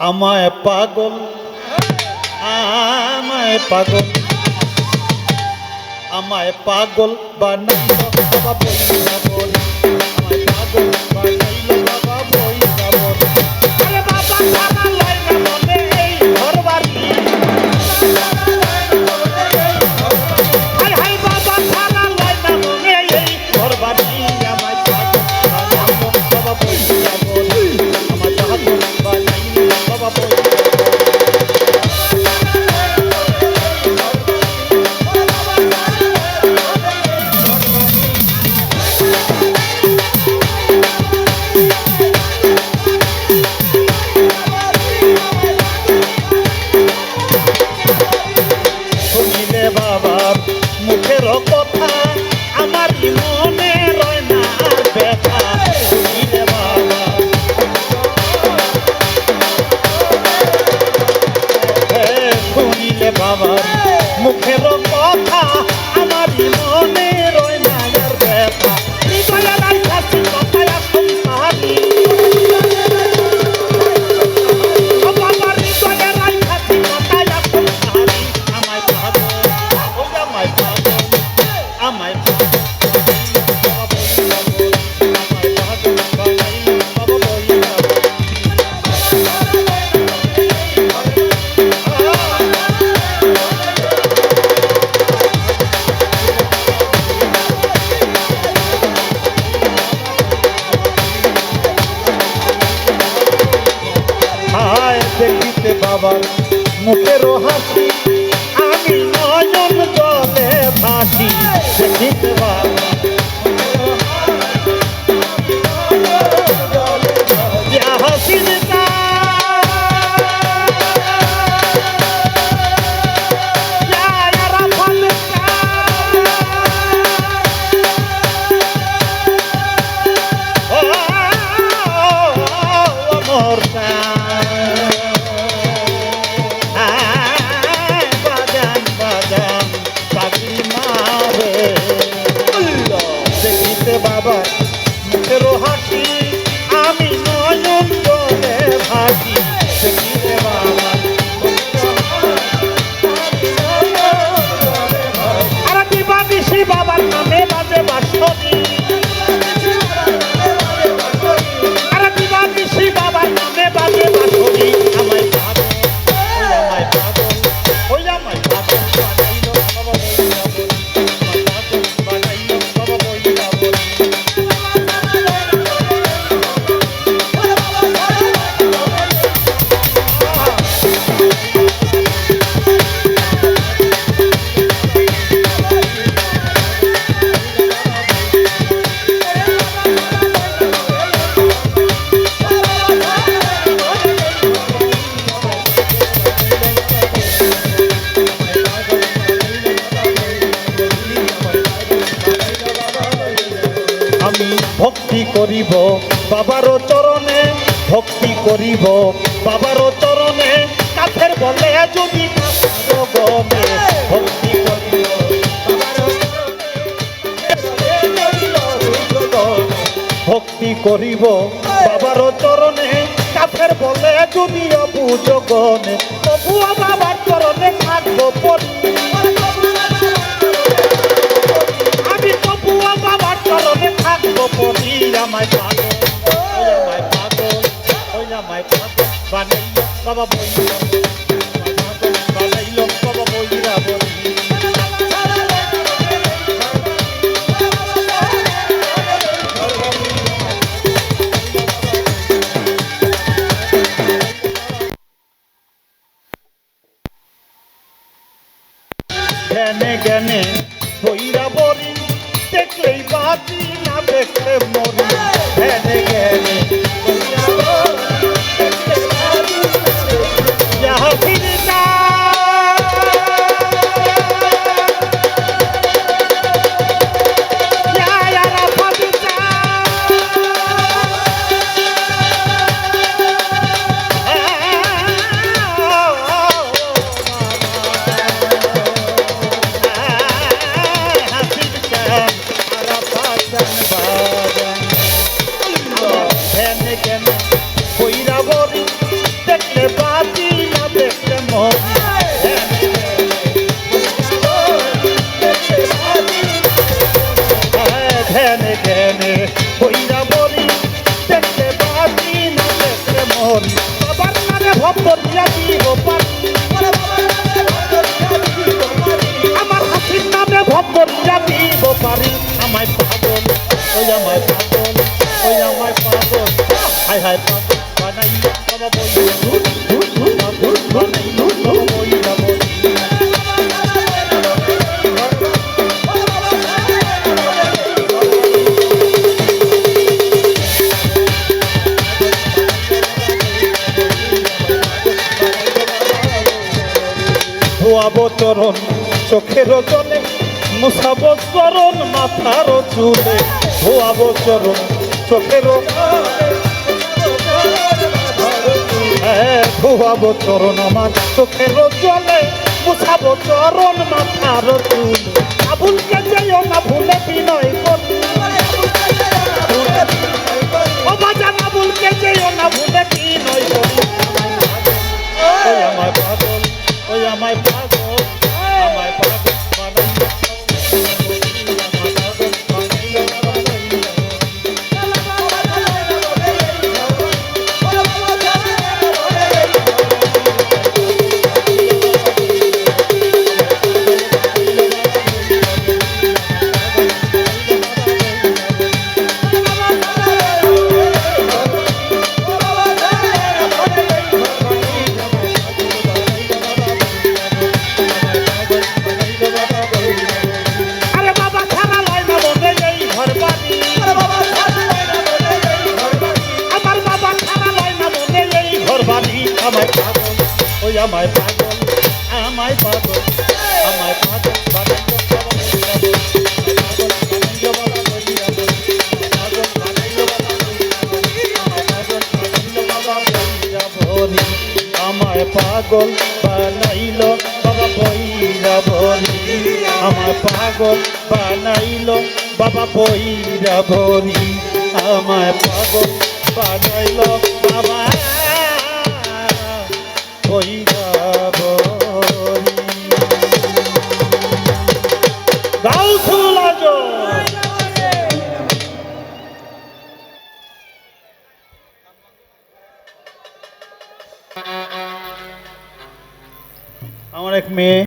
আমায় পাগল আমায় পাগল আমায় পাগল বানা বলা। দেখতে বাবার মুখেরও হাসি আমি নয়ন জলে ভাসি। দেখিতে বাবা। ভক্তি করিব বাবার চরণে ভক্তি করিব বাবার চরণে কাফের বলে যদি ভক্তি করিব ভক্তি করিব বাবার চরণে কাফের বলে যদি অবু জগনে, তবুও বাবার চরণে থাকব আমায় পাগল ওই আমায় পাগল ওই আমায় পাগল বানাই বাবা বই বানাইল বাবা বইরা বলি জ্ঞানে জ্ঞানে বইরা বলি দেখলেই বাতি না দেখলে মন পারি, আমায় পাগল, ওই আমায় পাগল, ওই আমায় পাগল। হায় হায় পাগল বানাই, বাবা বই পাগল বানাই বাবা ধোয়াবো চরণ চোখের জলে মুসাবো চরণ মাথার চুলে ধোয়াবো চরণ চোখের ধোয়াবো চরণ আমার চোখের জলে মুসাবো চরণ মাথার চুলে। আমায় পাগল আমায় পাগল আমায় পাগল। আমায় পাগল বানাইল বাবা বইরা বলি আমায় পাগল বানাইল বাবা বইরা বলি আমায় পাগল বানাইল বাবা বইরা মেয়ে